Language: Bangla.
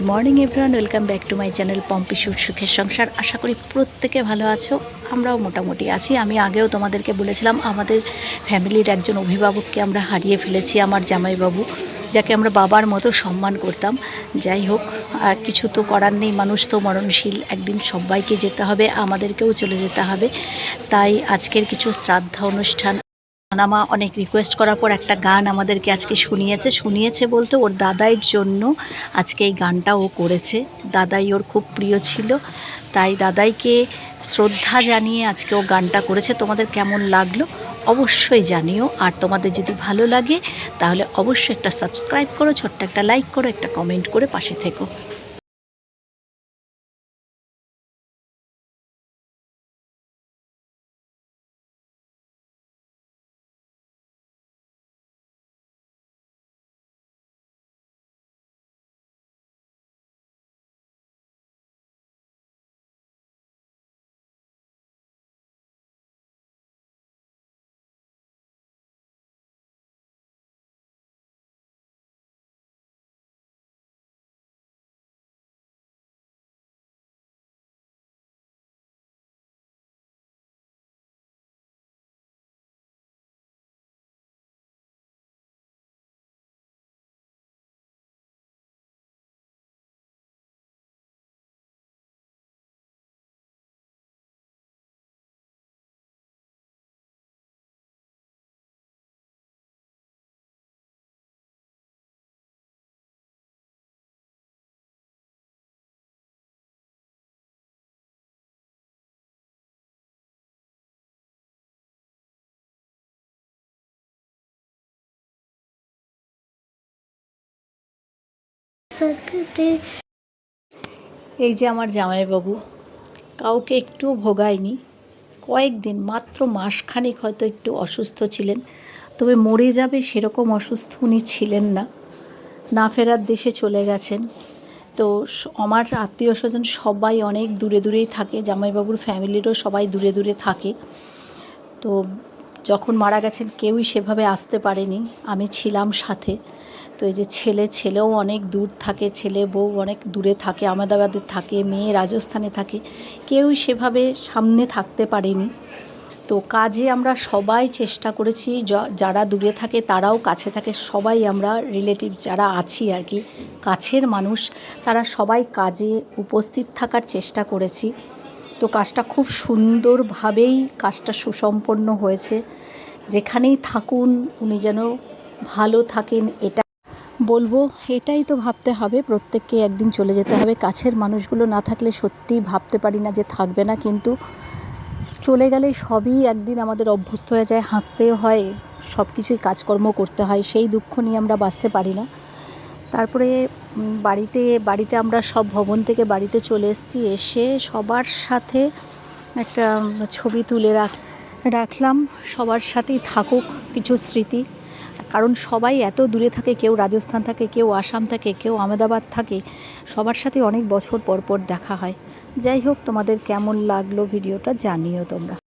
Good morning everyone welcome back to my channel Pompi suit সুখের সংসার আশা করি প্রত্যেকে ভালো আছো আমরাও মোটামুটি আছি আমি আগেও তোমাদেরকে বলেছিলাম আমাদের ফ্যামিলির একজন অভিভাবককে আমরা হারিয়ে ফেলেছি আমার জামাইবাবু যাকে আমরা বাবার মতো সম্মান করতাম যাই হোক আর কিছু তো করার নেই মানুষ তো মরণশীল একদিন সবাইকে যেতে হবে আমাদেরকেও চলে যেতে হবে তাই আজকের কিছু শ্রাদ্ধা অনুষ্ঠান নামা অনেক রিকোয়েস্ট করার পর একটা গান আমাদেরকে আজকে শুনিয়েছে। শুনিয়েছে বলতে ওর দাদাইয়ের জন্য আজকে এই গানটা ও করেছে। দাদাই ওর খুব প্রিয় ছিল। তাই দাদাইকে শ্রদ্ধা জানিয়ে আজকে ও গানটা করেছে। তোমাদের কেমন লাগল অবশ্যই জানিও। আর তোমাদের যদি ভালো লাগে তাহলে অবশ্যই একটা সাবস্ক্রাইব করো, ছোট্ট একটা লাইক করো, একটা কমেন্ট করে পাশে থেকো। सकते এই যে আমার জামাইবাবু কাউকে একটু ভোগায়নি কয়েকদিন মাত্র মাসখানেক হয়তো একটু অসুস্থ ছিলেন তবে মরে যাবে সেরকম অসুস্থ উনি ছিলেন না না ফেরার দেশে চলে গেছেন তো স- আমার আত্মীয় স্বজন সবাই অনেক দূরে দূরেই থাকে জামাইবাবুর ফ্যামিলিরও সবাই দূরে দূরে থাকে তো যখন মারা গেছেন কেউই সেভাবে আসতে পারেনি। আমি ছিলাম সাথে। তো এই যে ছেলে, ছেলেও অনেক দূর থাকে, ছেলে বউ অনেক দূরে থাকে, আহমেদাবাদে থাকে, মেয়ে রাজস্থানে থাকে, কেউই সেভাবে সামনে থাকতে পারেনি। তো কাজে আমরা সবাই চেষ্টা করেছি যারা দূরে থাকে তারাও কাছে থাকে, সবাই আমরা রিলেটিভ যারা আছি আর কি, কাছের মানুষ, তারা সবাই কাজে উপস্থিত থাকার চেষ্টা করেছি। তো কাজটা খুব সুন্দরভাবেই কাজটা সুসম্পন্ন হয়েছে। যেখানেই থাকুন, উনি যেন ভালো থাকেন, এটা বলব, এটাই তো ভাবতে হবে, প্রত্যেককে একদিন চলে যেতে হবে। কাছের মানুষগুলো না থাকলে সত্যিই ভাবতে পারি না যে থাকবে না, কিন্তু চলে গেলে সবই একদিন আমাদের অভ্যস্ত হয়ে যায়, হাসতেও হয় সব কিছুই কাজকর্ম করতে হয়, সেই দুঃখ নিয়ে আমরা বাঁচতে পারি না। তারপরে বাড়িতে বাড়িতে আমরা সব ভবন থেকে বাড়িতে চলে এসেছি। এসে সবার সাথে একটা ছবি তুলে রাখ, রাখলাম। সবার সাথেই থাকুক কিছু স্মৃতি। কারণ সবাই এত দূরে থাকে, কেউ রাজস্থান থাকে, কেউ আসাম থাকে, কেউ আহমেদাবাদ থাকে, সবার সাথে অনেক বছর পর পর দেখা হয়। যাই হোক, তোমাদের কেমন লাগল ভিডিওটা জানিও তোমরা।